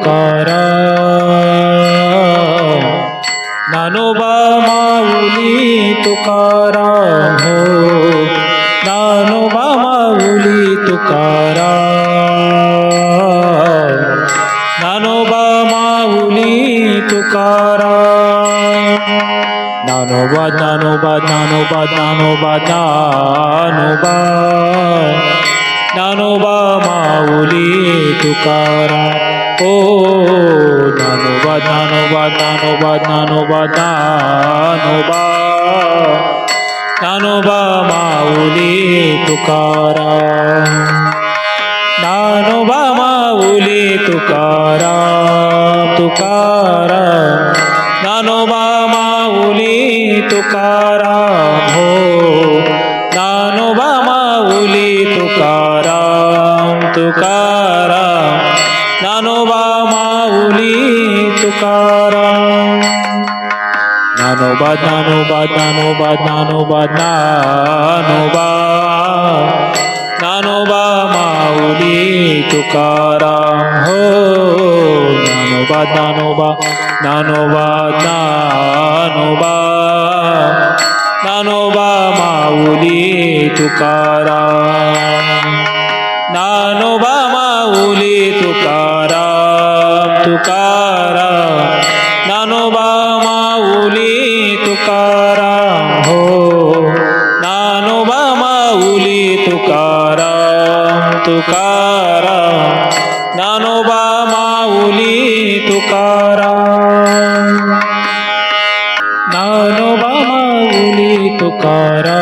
तुकाराम ज्ञानोबा माऊली तुकाराम हो ज्ञानोबा माऊली तुकाराम ज्ञानोबा माऊली तुकाराम ज्ञानोबा ज्ञानोबा ज्ञानोबा ज्ञानोबा ज्ञानोबा ज्ञानोबा माऊली तुकाराम ಓ ಧನುವ ಧನುವ ಧನುವ ಧನುವ ಧನುವ ಧನುವ ಮಾವುಲಿ ತುಕಾರ. ಧನುವ ಮಾವುಲಿ ತುಕಾರ ತುಕಾರ. ಧನುವ ধন্যবাদ ধন্যবাদ ধন্যবাদ ধন্যবাদ ধন্যবাদ নানোবা মাউলি তুকারাম হো নানোবা নানোবা নানোবা নানোবা নানোবা মাউলি তুকারাম तुकारा ज्ञानोबा माऊली तुकारा. ज्ञानोबा माऊली तुकारा.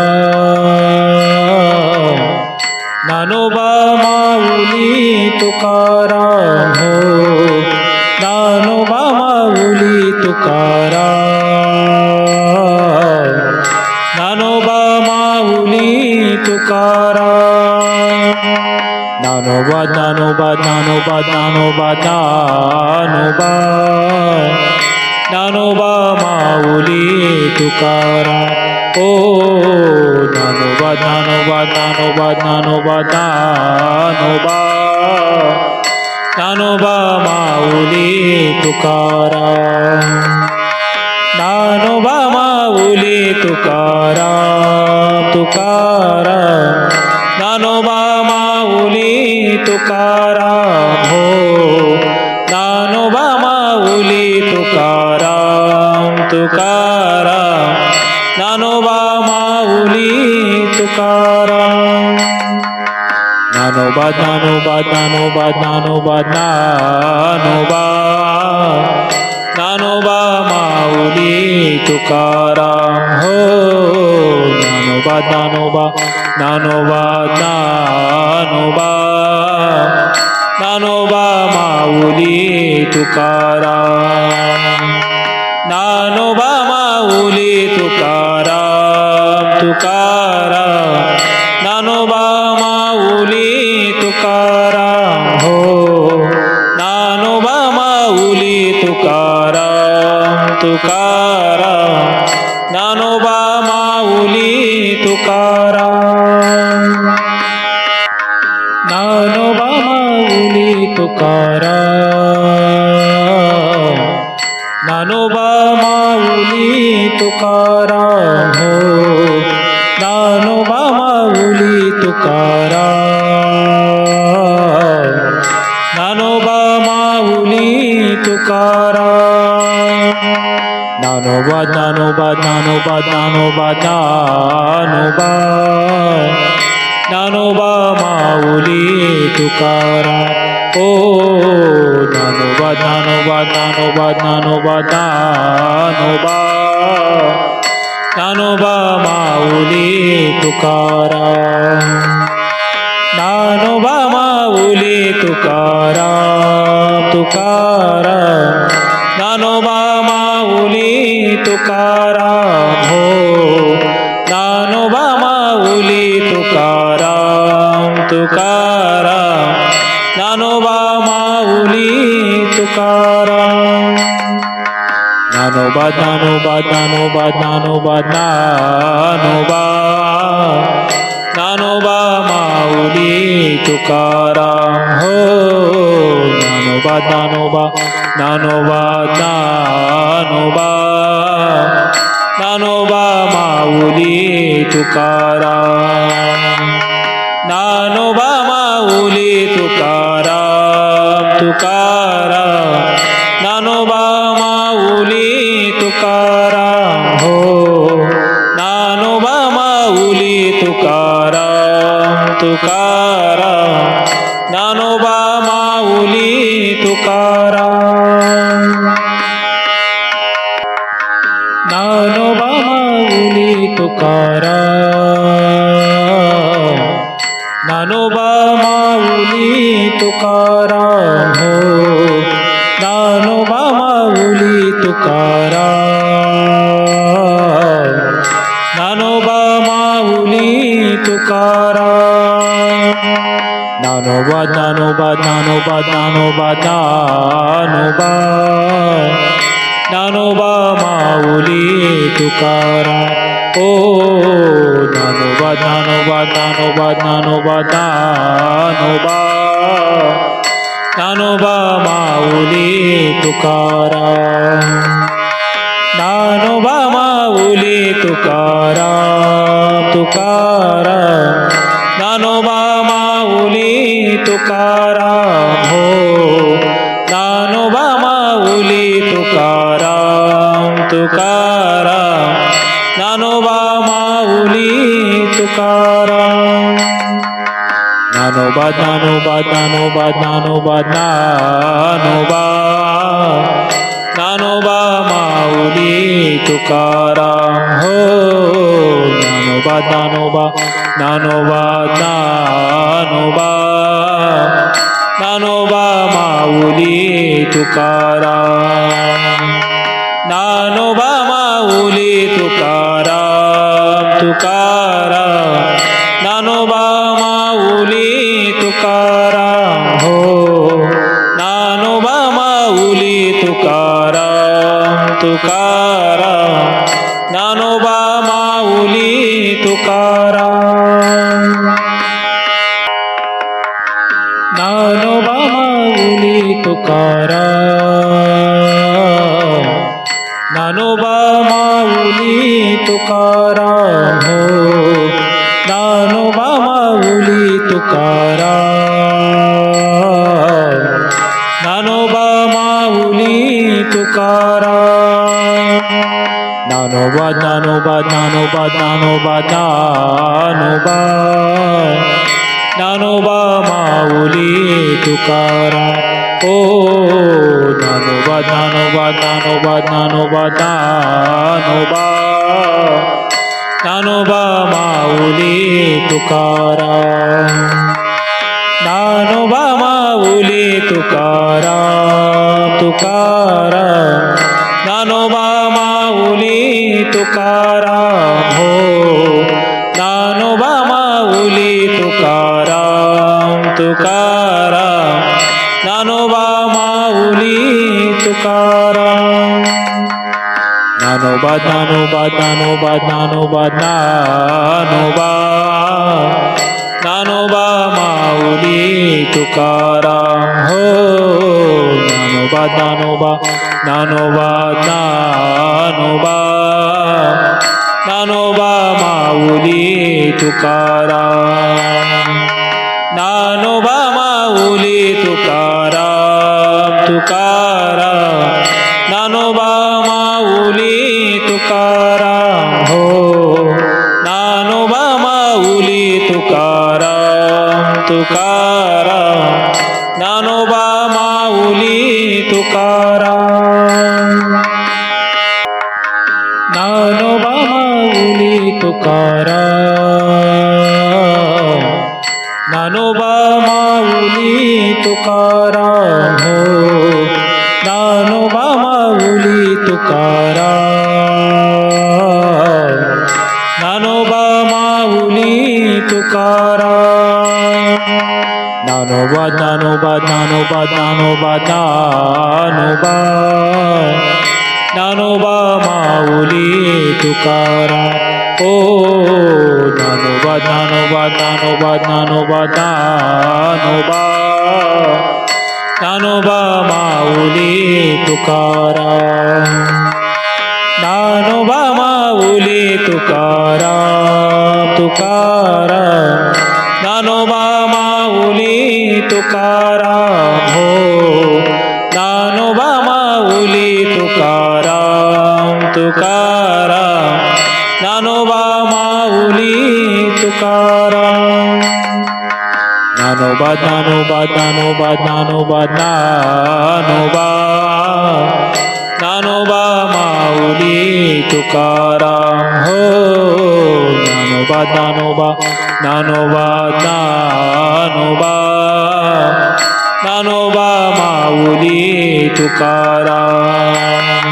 ज्ञानोबा माऊली तुकारा. हो bad na no bad na no bad na no bad na no bad nanoba mauli tukara o nanoba nanoba nanoba nanoba nanoba nanoba mauli tukara nanoba mauli tukara tukara nanoba Tukaram हो ज्ञानोबा माऊली तुकाराम तुकाराम ज्ञानोबा माऊली तुकाराम ज्ञानोबा ज्ञानोबा ज्ञानोबा ज्ञानोबा ज्ञानोबा ज्ञानोबा पुकारा नानोबा माउली तुकारा हो। नानोबा माउली तुकारा नानोबा माउली तुकारा नानोबा नानोबा नानोबा नानोबा नानोबा नानोबा माउली तुकारा ও দানবা দানবা দানবা দানবা দানবা দানবা মাউলি তুকারা দানবা মাউলি তুকারা মানবা মাউলি তুকারাম। দানবা দানবা দানবা দানবা দানবা দানবা মাউলি তুকারাম হো। দানবা দানবা দানবা দানবা দানবা মাউলি তুকারাম। तुकाराम तुकाराम ज्ञानोबा माऊली तुकाराम हो ज्ञानोबा माऊली तुकाराम तुकाराम ज्ञानोबा माऊली तुकाराम ज्ञानोबा माऊली तुकाराम ज्ञानोबा ज्ञानोबा ज्ञानोबा ज्ञानोबा ज्ञानोबा ज्ञानोबा माऊली तुकारा ओ ज्ञानोबा ज्ञानोबा ज्ञानोबा ज्ञानोबा ज्ञानोबा ज्ञानोबा माऊली तुकारा ज्ञानोबा माऊली तुकारा तुकारा ತುಕಾರಾ ನಾನು ಬಾ ಮಾವುಲಿ ತುಕಾರಾ ನಾನು ಬಾ ನಾನು ಬಾ ನಾನು ಬಾ ನಾನು ಬಾ ನಾನು ಬಾ ನಾನು ಬಾ ಮಾವುಲಿ ತುಕಾರಾ ಹೋ ನಾನು ಬಾ ನಾನು ಬಾ ನಾನು ಬಾ ನಾನು ಬಾ ನಾನು ಬಾ ಮಾವುಲಿ ತುಕಾರಾ तुकाराम तुकाराम ज्ञानोबा माऊली तुकाराम ज्ञानोबा माऊली तुकाराम ज्ञानोबा माऊली तुकाराम हो ज्ञानोबा माऊली तुकाराम ज्ञानोबा ज्ञानोबा ज्ञानोबा ज्ञानोबा ज्ञानोबा ज्ञानोबा माऊली तुकारा ओ ज्ञानोबा ज्ञानोबा ज्ञानोबा ज्ञानोबा ज्ञानोबा ज्ञानोबा माऊली तुकारा ज्ञानोबा माऊली तुकारा तुकारा ज्ञानोबा নানুবাদ নানুবাদ নানুবা নানুবা মাউলি তুকারাম হো। নানুবাদ নানুবা নানুবাদ নানুবা নানুবা মাউলি তুকারাম। নানুবা মাউলি তুকারাম তুকারাম। নানুবা पुकारा नानोबा माउली तुकारा हो। नानोबा माउली तुकारा नानोबा माउली तुकारा नानोबा नानोबा नानोबा नानोबा नानोबा। नानोबा माउली तुकारा ও ধন্যবাদ ধন্যবাদ ধন্যবাদ ধন্যবাদ ধন্যবাদ ধন্যবা মাউলি তুকারা ধন্যবা মাউলি তুকারা অনুবাদ অনুবাদ অনুবাদ অনুবাদ অনুবাদ নানোবা মাউলি তুকারাম হো। নানোবা নানোবা নানোবা নানোবা নানোবা মাউলি তুকারাম।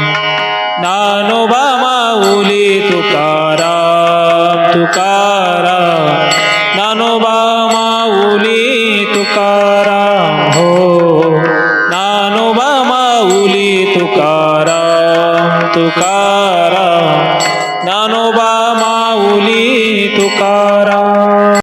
নানোবা মাউলি তুকারাম তুকারাম।